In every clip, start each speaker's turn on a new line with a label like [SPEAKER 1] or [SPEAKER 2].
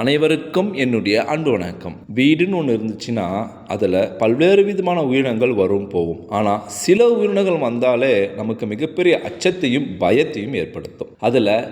[SPEAKER 1] அனைவருக்கும் என்னுடைய அன்பு வணக்கம். வீடுன்னு ஒன்று இருந்துச்சுன்னா அதில் பல்வேறு விதமான உயிரினங்கள் வரும் போகும். ஆனால் சில உயிரினங்கள் வந்தாலே நமக்கு மிகப்பெரிய அச்சத்தையும் பயத்தையும் ஏற்படுத்தும். அதில்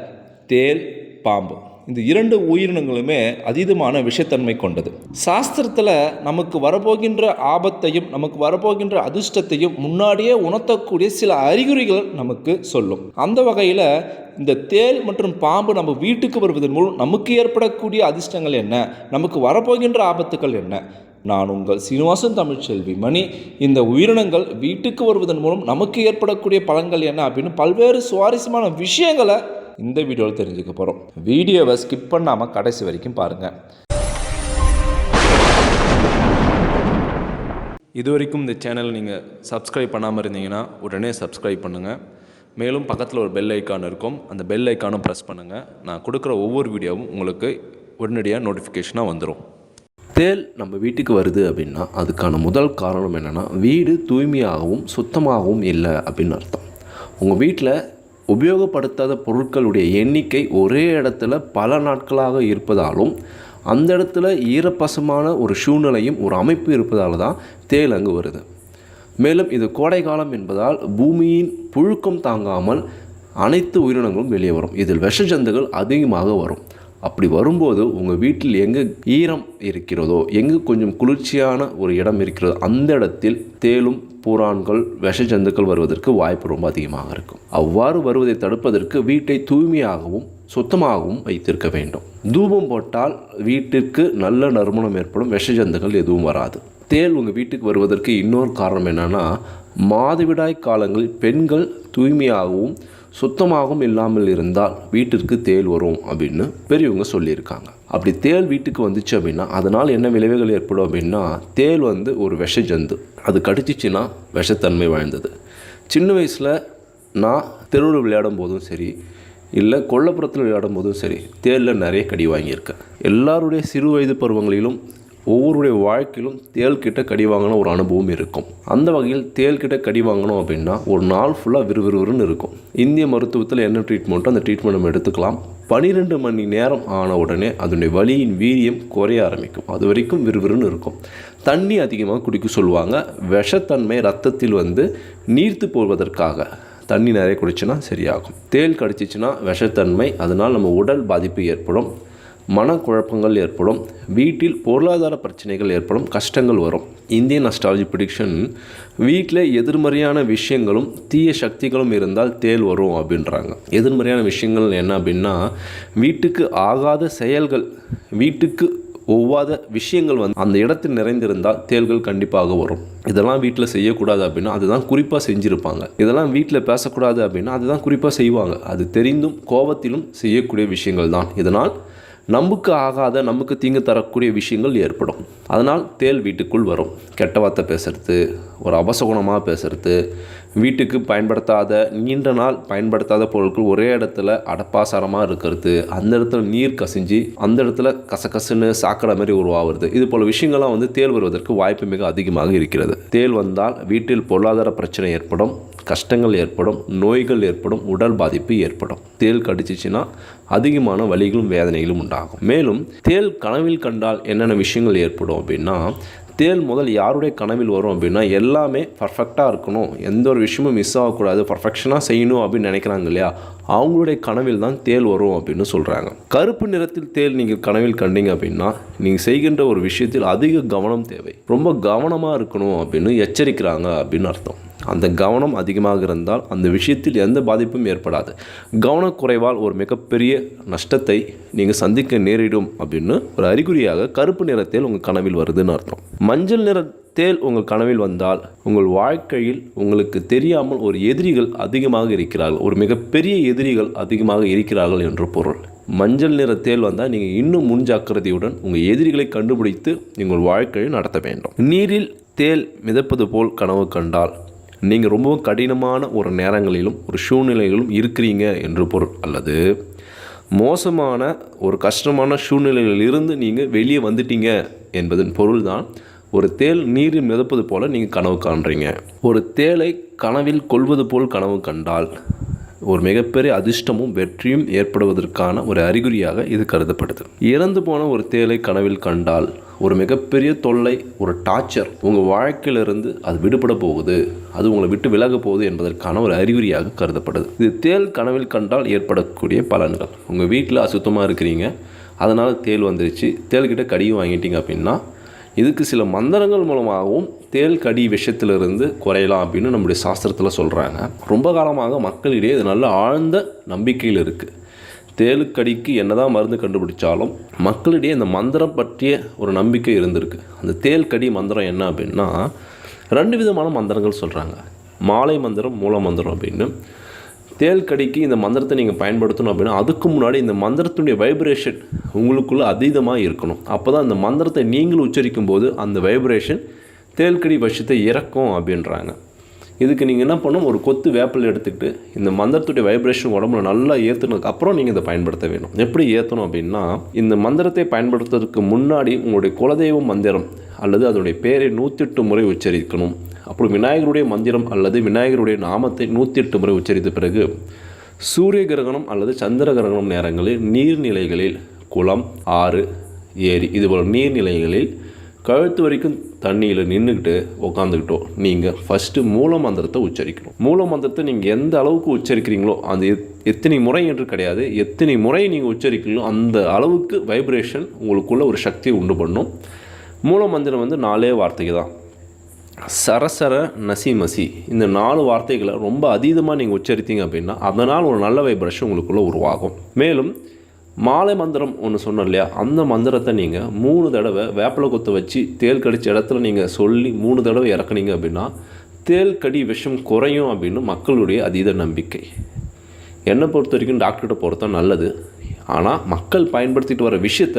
[SPEAKER 1] தேல் பாம்பு இந்த இரண்டு உயிரினங்களுமே அதீதமான விஷத்தன்மை கொண்டது. சாஸ்திரத்தில் நமக்கு வரப்போகின்ற ஆபத்தையும் நமக்கு வரப்போகின்ற அதிர்ஷ்டத்தையும் முன்னாடியே உணர்த்தக்கூடிய சில அறிகுறிகள் நமக்கு சொல்லும். அந்த வகையில் இந்த தேல் மற்றும் பாம்பு நம்ம வீட்டுக்கு வருவதன் மூலம் நமக்கு ஏற்படக்கூடிய அதிர்ஷ்டங்கள் என்ன? நமக்கு வரப்போகின்ற ஆபத்துக்கள் என்ன? நான் உங்கள் சீனிவாசன் தமிழ்ச்செல்வி மணி. இந்த உயிரினங்கள் வீட்டுக்கு வருவதன் மூலம் நமக்கு ஏற்படக்கூடிய பலன்கள் என்ன? அப்படின்னு பல்வேறு சுவாரஸ்யமான விஷயங்களை இந்த வீடியோவில் தெரிஞ்சுக்க போகிறோம் வீடியோவை ஸ்கிப் பண்ணாமல் கடைசி வரைக்கும் பாருங்கள் இது வரைக்கும் இந்த சேனல் நீங்கள் சப்ஸ்கிரைப் பண்ணாமல் இருந்தீங்கன்னா உடனே சப்ஸ்கிரைப் பண்ணுங்கள் மேலும் பக்கத்தில் ஒரு பெல் ஐக்கான் இருக்கும். அந்த பெல் ஐக்கானும் ப்ரெஸ் பண்ணுங்கள் நான் கொடுக்குற ஒவ்வொரு வீடியோவும் உங்களுக்கு உடனடியாக நோட்டிஃபிகேஷனாக வந்துடும்
[SPEAKER 2] தேல் நம்ம வீட்டுக்கு வருது அப்படின்னா அதுக்கான முதல் காரணம் என்னென்னா வீடு தூய்மையாகவும் சுத்தமாகவும் இல்லை அப்படின்னு அர்த்தம். உங்கள் வீட்டில் உபயோகப்படுத்தாத பொருட்களுடைய எண்ணிக்கை ஒரே இடத்துல பல நாட்களாக இருப்பதாலும் அந்த இடத்துல ஈரப்பசமான ஒரு சூழ்நிலையும் ஒரு அமைப்பு இருப்பதால் தான் தேல் அங்கு வருது. மேலும் இது கோடை காலம் என்பதால் பூமியின் புழுக்கம் தாங்காமல் அனைத்து உயிரினங்களும் வெளியே வரும். இதில் விஷ ஜந்துகள் அதிகமாக வரும். அப்படி வரும்போது உங்கள் வீட்டில் எங்கே ஈரம் இருக்கிறதோ எங்கே கொஞ்சம் குளிர்ச்சியான ஒரு இடம் இருக்கிறதோ அந்த இடத்தில் தேலும் பூரான்கள் விஷ ஜந்துக்கள் வருவதற்கு வாய்ப்பு ரொம்ப அதிகமாக இருக்கும். அவ்வாறு வருவதை தடுப்பதற்கு வீட்டை தூய்மையாகவும் சுத்தமாகவும் வைத்திருக்க வேண்டும். தூபம் போட்டால் வீட்டிற்கு நல்ல நறுமணம் ஏற்படும் விஷ ஜந்துகள் எதுவும் வராது. தேல் உங்கள் வீட்டுக்கு வருவதற்கு இன்னொரு காரணம் என்னென்னா மாதவிடாய் காலங்களில் பெண்கள் தூய்மையாகவும் சுத்தமாகவும் இல்லாமல் இருந்தால் வீட்டிற்கு தேல் வரும் அப்படின்னு பெரியவங்க சொல்லியிருக்காங்க. அப்படி தேல் வீட்டுக்கு வந்துச்சு அப்படின்னா அதனால் என்ன விளைவுகள் ஏற்படும் அப்படின்னா தேல் வந்து ஒரு விஷ ஜந்து அது கடிச்சிச்சின்னா விஷத்தன்மை வாய்ந்தது. சின்ன வயசில் நான் தெருவில் விளையாடும் போதும் சரி இல்லை கொல்லப்புறத்தில் விளையாடும் போதும் சரி தேரில் நிறைய கடி வாங்கியிருக்கேன். எல்லாருடைய சிறு வயது பருவங்களிலும் ஒவ்வொருடைய வாழ்க்கையிலும் தேல் கிட்ட கடி வாங்கின ஒரு அனுபவம் இருக்கும். அந்த வகையில் தேல் கிட்ட கடி வாங்கணும் அப்படின்னா ஒரு நாள் ஃபுல்லாக விறுவிறுன்னு இருக்கும். இந்திய மருத்துவத்தில் என்ன ட்ரீட்மெண்ட்டோ அந்த ட்ரீட்மெண்ட் நம்ம எடுத்துக்கலாம். பனிரெண்டு மணி நேரம் ஆன உடனே அதனுடைய வலியின் வீரியம் குறைய ஆரம்பிக்கும். அது வரைக்கும் விறுவிறுன்னு இருக்கும். தண்ணி அதிகமாக குடிக்க சொல்லுவாங்க. விஷத்தன்மை ரத்தத்தில் வந்து நீர்த்து போவதற்காக தண்ணி நிறைய குடிச்சுன்னா சரியாகும். தேல் கடிச்சிச்சுன்னா விஷத்தன்மை அதனால் நம்ம உடல் பாதிப்பு ஏற்படும். மனக்குழப்பங்கள் ஏற்படும் வீட்டில் பொருளாதார பிரச்சனைகள் ஏற்படும் கஷ்டங்கள் வரும். இந்தியன் அஸ்ட்ராலஜி ப்ரிடிக்ஷன் வீட்டில் எதிர்மறையான விஷயங்களும் தீய சக்திகளும் இருந்தால் தேல் வரும் அப்படின்றாங்க. எதிர்மறையான விஷயங்கள் என்ன அப்படின்னா வீட்டுக்கு ஆகாத செயல்கள் வீட்டுக்கு ஒவ்வாத விஷயங்கள் வந்து அந்த இடத்தில் நிறைந்திருந்தால் தேள்கள் கண்டிப்பாக வரும். இதெல்லாம் வீட்டில் செய்யக்கூடாது அப்படின்னா அதுதான் குறிப்பாக செஞ்சுருப்பாங்க. இதெல்லாம் வீட்டில் பேசக்கூடாது அப்படின்னா அதுதான் குறிப்பாக செய்வாங்க. அது தெரிந்தும் கோபத்திலும் செய்யக்கூடிய விஷயங்கள் தான். இதனால் நமக்கு ஆகாத நமக்கு தீங்கு தரக்கூடிய விஷயங்கள் ஏற்படும். அதனால் தேல் வீட்டுக்குள் வரும். கெட்ட வார்த்தை பேசுறது ஒரு அபசகுணமாக பேசுறது வீட்டுக்கு பயன்படுத்தாத நீண்ட நாள் பயன்படுத்தாத பொருட்கள் ஒரே இடத்துல அடப்பாசாரமாக இருக்கிறது. அந்த இடத்துல நீர் கசிஞ்சு அந்த இடத்துல கசகசுன்னு சாக்கடை மாதிரி உருவாகிறது. இது போல் விஷயங்கள்லாம் வந்து தேல் வருவதற்கு வாய்ப்பு மிக அதிகமாக இருக்கிறது. தேல் வந்தால் வீட்டில் பொருளாதார பிரச்சனை ஏற்படும் கஷ்டங்கள் ஏற்படும் நோய்கள் ஏற்படும் உடல் பாதிப்பு ஏற்படும். தேல் கடிச்சிச்சின்னா அதிகமான வலிகளும் வேதனைகளும் உண்டாகும். மேலும் தேல் கனவில் கண்டால் என்னென்ன விஷயங்கள் ஏற்படும் அப்படின்னா தேல் முதல் யாருடைய கனவில் வரும் அப்படின்னா எல்லாமே பர்ஃபெக்டாக இருக்கணும். எந்த ஒரு விஷயமும் மிஸ் ஆகக்கூடாது. பர்ஃபெக்ஷனாக செய்யணும் அப்படின்னு நினைக்கிறாங்க இல்லையா? அவங்களுடைய கனவில் தான் தேல் வரும் அப்படின்னு சொல்கிறாங்க கருப்பு நிறத்தில் தேல் நீங்கள் கனவில் கண்டீங்க அப்படின்னா நீங்கள் செய்கின்ற ஒரு விஷயத்தில் அதிக கவனம் தேவை. ரொம்ப கவனமாக இருக்கணும் அப்படின்னு எச்சரிக்கிறாங்க அப்படின்னு அர்த்தம். அந்த கவனம் அதிகமாக இருந்தால் அந்த விஷயத்தில் எந்த பாதிப்பும் ஏற்படாது. கவனக்குறைவால் ஒரு மிகப்பெரிய நஷ்டத்தை நீங்கள் சந்திக்க நேரிடும் அப்படின்னு ஒரு அறிகுறியாக கருப்பு நிறத்தில் உங்கள் கனவில் வருதுன்னு அர்த்தம். மஞ்சள் நிற தேல் உங்கள் கனவில் வந்தால் உங்கள் வாழ்க்கையில் உங்களுக்கு தெரியாமல் ஒரு எதிரிகள் அதிகமாக இருக்கிறார்கள். ஒரு மிகப்பெரிய எதிரிகள் அதிகமாக இருக்கிறார்கள் என்று பொருள். மஞ்சள் நிற தேல் வந்தால் நீங்கள் இன்னும் முன்ஜாக்கிரதையுடன் உங்கள் எதிரிகளை கண்டுபிடித்து உங்கள் வாழ்க்கையை நடத்த வேண்டும். நீரில் தேல் மிதப்பது போல் கனவு கண்டால் நீங்கள் ரொம்பவும் கடினமான ஒரு நேரங்களிலும் ஒரு சூழ்நிலைகளும் இருக்கிறீங்க என்று பொருள். அல்லது மோசமான ஒரு கஷ்டமான சூழ்நிலைகளில் இருந்து நீங்கள் வெளியே வந்துட்டீங்க என்பதன் பொருள்தான் ஒரு தேல் நீரில் மிதப்பது போல் நீங்கள் கனவு காண்றீங்க. ஒரு தேலை கனவில் கொள்வது போல் கனவு கண்டால் ஒரு மிகப்பெரிய அதிர்ஷ்டமும் வெற்றியும் ஏற்படுவதற்கான ஒரு அறிகுறியாக இது கருதப்படுது. இறந்து போன ஒரு தேலை கனவில் கண்டால் ஒரு மிகப்பெரிய தொல்லை ஒரு டார்ச்சர் உங்கள் வாழ்க்கையிலிருந்து அது விடுபட போகுது. அது உங்களை விட்டு விலக போகுது என்பதற்கான ஒரு அறிகுறியாக கருதப்படுது. இது தேல் கனவில் கண்டால் ஏற்படக்கூடிய பலன்கள். உங்கள் வீட்டில் அசுத்தமாக இருக்கிறீங்க. அதனால் தேல் வந்துருச்சு. தேல்கிட்ட கடியும் வாங்கிட்டீங்க அப்படின்னா இதுக்கு சில மந்திரங்கள் மூலமாகவும் தேல் கடி விஷயத்திலிருந்து குறையலாம் அப்படின்னு நம்முடைய சாஸ்திரத்தில் சொல்கிறாங்க ரொம்ப காலமாக மக்களிடையே இது நல்ல ஆழ்ந்த நம்பிக்கையில் இருக்குது தேலுக்கடிக்கு என்னதான் மருந்து கண்டுபிடிச்சாலும் மக்களிடையே இந்த மந்திரம் பற்றிய ஒரு நம்பிக்கை இருந்திருக்கு. அந்த தேல் கடி மந்திரம் என்ன அப்படின்னா ரெண்டு விதமான மந்திரங்கள் சொல்கிறாங்க மாலை மந்திரம் மூல மந்திரம் அப்படின்னு. தேல் கடிக்கு இந்த மந்திரத்தை நீங்கள் பயன்படுத்தணும் அப்படின்னா அதுக்கு முன்னாடி இந்த மந்திரத்தினுடைய வைப்ரேஷன் உங்களுக்குள்ளே அதீதமாக இருக்கணும். அப்போ தான் அந்த மந்திரத்தை நீங்கள் உச்சரிக்கும் போது அந்த வைப்ரேஷன் தேல்கடி விஷயத்தை இறக்கும் அப்படின்றாங்க. இதுக்கு நீங்கள் என்ன பண்ணணும்? ஒரு கொத்து வேப்பில் எடுத்துக்கிட்டு இந்த மந்திரத்துடைய வைப்ரேஷன் உடம்புல நல்லா ஏற்றுனதுக்கு அப்புறம் நீங்கள் இதை பயன்படுத்த வேணும். எப்படி ஏற்றணும் அப்படின்னா இந்த மந்திரத்தை பயன்படுத்துறதுக்கு முன்னாடி உங்களுடைய குலதெய்வ மந்திரம் அல்லது அதனுடைய பேரை நூற்றெட்டு முறை உச்சரிக்கணும். அப்புறம் விநாயகருடைய மந்திரம் அல்லது விநாயகருடைய நாமத்தை நூற்றெட்டு முறை உச்சரித்த பிறகு சூரிய கிரகணம் அல்லது சந்திர கிரகணம் நேரங்களில் நீர்நிலைகளில் குளம் ஆறு ஏரி இதுபோல் நீர்நிலைகளில் கழுத்து வரைக்கும் தண்ணியில் நின்றுக்கிட்டு உட்காந்துக்கிட்டோ நீங்கள் ஃபஸ்ட்டு மூல மந்திரத்தை உச்சரிக்கணும். மூல மந்திரத்தை நீங்கள் எந்த அளவுக்கு உச்சரிக்கிறீங்களோ அந்த எத்- எத்தனை முறை என்று கிடையாது எத்தனை முறை நீங்கள் உச்சரிக்கிறீங்களோ அந்த அளவுக்கு வைப்ரேஷன் உங்களுக்குள்ள ஒரு சக்தியை உண்டு பண்ணும். மூல மந்திரம் வந்து நாலே வார்த்தைக்கு தான். சரசர நசி மசி இந்த நாலு வார்த்தைகளை ரொம்ப அதீதமாக நீங்கள் உச்சரித்தீங்க அப்படின்னா அதனால் ஒரு நல்ல வைப்ரேஷன் உங்களுக்குள்ளே உருவாகும். மேலும் மாலை மந்திரம் ஒன்று சொன்னோம் இல்லையா? அந்த மந்திரத்தை நீங்கள் மூணு தடவை வேப்பிலை கொத்து வச்சு தேல் கடித்த இடத்துல நீங்கள் சொல்லி மூணு தடவை இறக்குனீங்க அப்படின்னா தேல் கடி விஷம் குறையும் அப்படின்னு மக்களுடைய அதீத நம்பிக்கை. என்னை பொறுத்த வரைக்கும் டாக்டர்கிட்ட போகிறது நல்லது. ஆனால் மக்கள் பயன்படுத்திட்டு வர விஷயத்த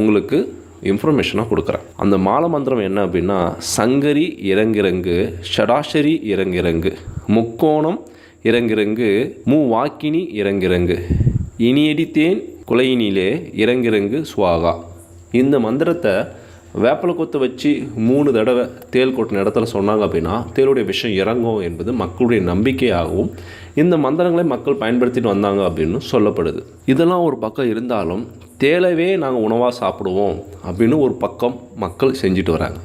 [SPEAKER 2] உங்களுக்கு இன்ஃபர்மேஷனாக கொடுக்குறேன். அந்த மால மந்திரம் என்ன அப்படின்னா சங்கரி இறங்கிறங்கு ஷடாஷரி இறங்கிறங்கு முக்கோணம் இறங்கிறங்கு மூ வாக்கினி இறங்கிறங்கு இனியடித்தேன் குலையினிலே இறங்கிறங்கு சுவாகா. இந்த மந்திரத்தை வேப்பலை கொத்து வச்சு மூணு தடவை தேல் கொட்டின இடத்துல சொன்னாங்க அப்படின்னா தேலுடைய விஷயம் இறங்கும் என்பது மக்களுடைய நம்பிக்கையாகவும் இந்த மந்திரங்களை மக்கள் பயன்படுத்திட்டு வந்தாங்க அப்படின்னு சொல்லப்படுது. இதெல்லாம் ஒரு பக்கம் இருந்தாலும் தேலவே நாங்கள் உணவாக சாப்பிடுவோம் அப்படின்னு ஒரு பக்கம் மக்கள் செஞ்சுட்டு வராங்க.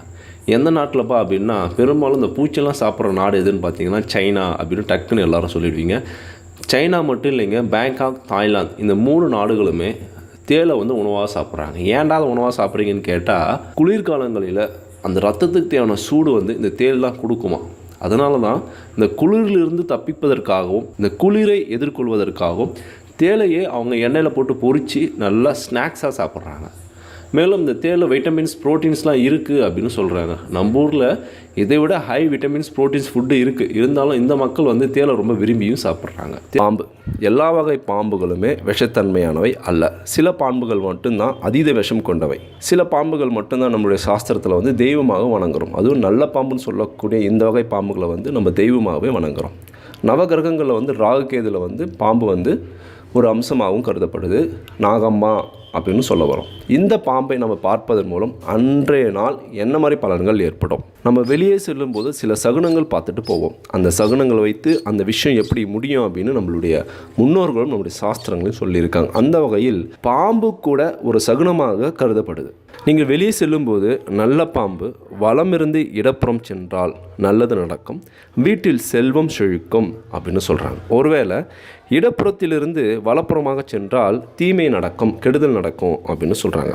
[SPEAKER 2] எந்த நாட்டில்ப்பா அப்படின்னா பெரும்பாலும் இந்த பூச்செல்லாம் சாப்பிட்ற நாடு எதுன்னு பார்த்தீங்கன்னா சைனா அப்படின்னு டக்குன்னு எல்லாரும் சொல்லிடுவீங்க. சைனா மட்டும் இல்லைங்க பேங்காக் தாய்லாந்து இந்த மூணு நாடுகளுமே தேலை வந்து உணவாக சாப்பிட்றாங்க. ஏன்டா அதை உணவாக சாப்பிட்றீங்கன்னு கேட்டால் குளிர்காலங்களில் அந்த ரத்தத்துக்கு தேவையான சூடு வந்து இந்த தேல் தான் கொடுக்குமா. அதனால தான் இந்த குளிரிலிருந்து தப்பிப்பதற்காகவும் இந்த குளிரை எதிர்கொள்வதற்காகவும் தேலையே அவங்க எண்ணெயில் போட்டு பொறிச்சு நல்லா ஸ்நாக்ஸாக சாப்பிட்றாங்க. மேலும் இந்த தேலில் வைட்டமின்ஸ் ப்ரோட்டீன்ஸ்லாம் இருக்குது அப்படின்னு சொல்கிறாங்க நம்ம ஊரில் இதை விட ஹை விட்டமின்ஸ் ப்ரோட்டீன்ஸ் ஃபுட்டு இருக்குது இருந்தாலும் இந்த மக்கள் வந்து தேலை ரொம்ப விரும்பியும் சாப்பிட்றாங்க. பாம்பு. எல்லா வகை பாம்புகளுமே விஷத்தன்மையானவை அல்ல. சில பாம்புகள் மட்டும்தான் அதீத விஷம் கொண்டவை. சில பாம்புகள் மட்டும்தான் நம்மளுடைய சாஸ்திரத்தில் வந்து தெய்வமாக வணங்குறோம். அதுவும் நல்ல பாம்புன்னு சொல்லக்கூடிய இந்த வகை பாம்புகளை வந்து நம்ம தெய்வமாகவே வணங்குறோம். நவகிரகங்களில் வந்து ராகுகேதில் வந்து பாம்பு வந்து ஒரு அம்சமாகவும் கருதப்படுது. நாகம்மா அப்படின்னு சொல்ல வரோம். இந்த பாம்பை நம்ம பார்ப்பதன் மூலம் அன்றைய நாள் என்ன மாதிரி பலன்கள் ஏற்படும்? நம்ம வெளியே செல்லும்போது சில சகுனங்கள் பார்த்துட்டு போவோம். அந்த சகுனங்களை வைத்து அந்த விஷயம் எப்படி முடியும் அப்படின்னு நம்மளுடைய முன்னோர்களும் நம்முடைய சாஸ்திரங்களையும் சொல்லியிருக்காங்க. அந்த வகையில் பாம்பு கூட ஒரு சகுனமாக கருதப்படுது. நீங்கள் வெளியே செல்லும்போது நல்ல பாம்பு வலமிருந்து இடப்புறம் சென்றால் நல்லது நடக்கும். வீட்டில் செல்வம் செழிக்கும் அப்படின்னு சொல்கிறாங்க ஒருவேளை இடப்புறத்திலிருந்து வலப்புறமாக சென்றால் தீமை நடக்கும் கெடுதல் நடக்கும் அப்படின்னு சொல்கிறாங்க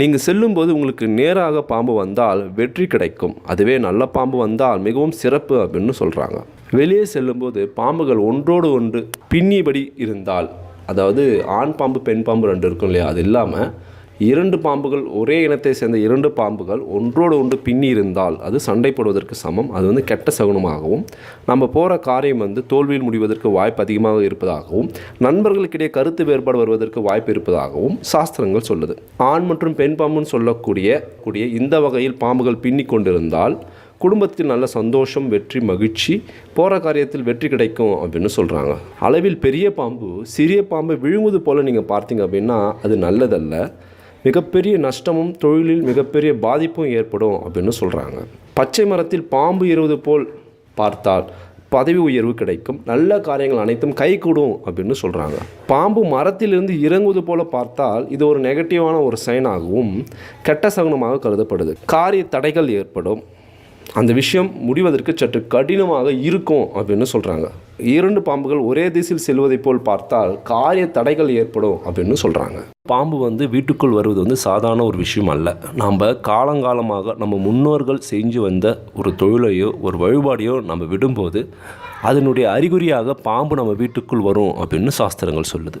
[SPEAKER 2] நீங்கள் செல்லும்போது உங்களுக்கு நேராக பாம்பு வந்தால் வெற்றி கிடைக்கும். அதுவே நல்ல பாம்பு வந்தால் மிகவும் சிறப்பு அப்படின்னு சொல்கிறாங்க வெளியே செல்லும்போது பாம்புகள் ஒன்றோடு ஒன்று பின்னிபடி இருந்தால் அதாவது ஆண் பாம்பு பெண் பாம்பு ரெண்டு இருக்கும் இல்லையா? அது இல்லாமல் இரண்டு பாம்புகள் ஒரே இனத்தை சேர்ந்த இரண்டு பாம்புகள் ஒன்றோடு ஒன்று பின்னி இருந்தால் அது சண்டைப்படுவதற்கு சமம். அது வந்து கெட்ட சகுனமாகவும் நம்ம போகிற காரியம் வந்து தோல்வியில் முடிவதற்கு வாய்ப்பு அதிகமாக இருப்பதாகவும் நண்பர்களுக்கிடையே கருத்து வேறுபாடு வருவதற்கு வாய்ப்பு இருப்பதாகவும் சாஸ்திரங்கள் சொல்லுது. ஆண் மற்றும் பெண் பாம்புன்னு சொல்லக்கூடிய கூடிய இந்த வகையில் பாம்புகள் பின்னி கொண்டிருந்தால் குடும்பத்தில் நல்ல சந்தோஷம் வெற்றி மகிழ்ச்சி போகிற காரியத்தில் வெற்றி கிடைக்கும் அப்படின்னு சொல்கிறாங்க அளவில் பெரிய பாம்பு சிறிய பாம்பை விழுங்குவது போல் நீங்கள் பார்த்தீங்க அப்படின்னா அது நல்லதல்ல. மிகப்பெரிய நஷ்டமும் தொழிலில் மிகப்பெரிய பாதிப்பும் ஏற்படும் அப்படின்னு சொல்கிறாங்க பச்சை மரத்தில் பாம்பு ஏறுவது போல் பார்த்தால் பதவி உயர்வு கிடைக்கும். நல்ல காரியங்கள் அனைத்தும் கைகூடும் அப்படின்னு சொல்கிறாங்க பாம்பு மரத்திலிருந்து இறங்குவது போல பார்த்தால் இது ஒரு நெகட்டிவான ஒரு சைனாகவும் கெட்ட சகுனமாக கருதப்படுது. காரிய தடைகள் ஏற்படும். அந்த விஷயம் முடிவதற்கு சற்று கடினமாக இருக்கும் அப்படின்னு சொல்கிறாங்க இரண்டு பாம்புகள் ஒரே திசையில் செல்வதைப் போல் பார்த்தால் காரிய தடைகள் ஏற்படும் அப்படின்னு சொல்கிறாங்க பாம்பு வந்து வீட்டுக்குள் வருவது வந்து சாதாரண ஒரு விஷயம் அல்ல. நாம் காலங்காலமாக நம்ம முன்னோர்கள் செஞ்சு வந்த ஒரு தொழிலையோ ஒரு வழிபாடையோ நம்ம விடும்போது அதனுடைய அறிகுறியாக பாம்பு நம்ம வீட்டுக்குள் வரும் அப்படின்னு சாஸ்திரங்கள் சொல்லுது.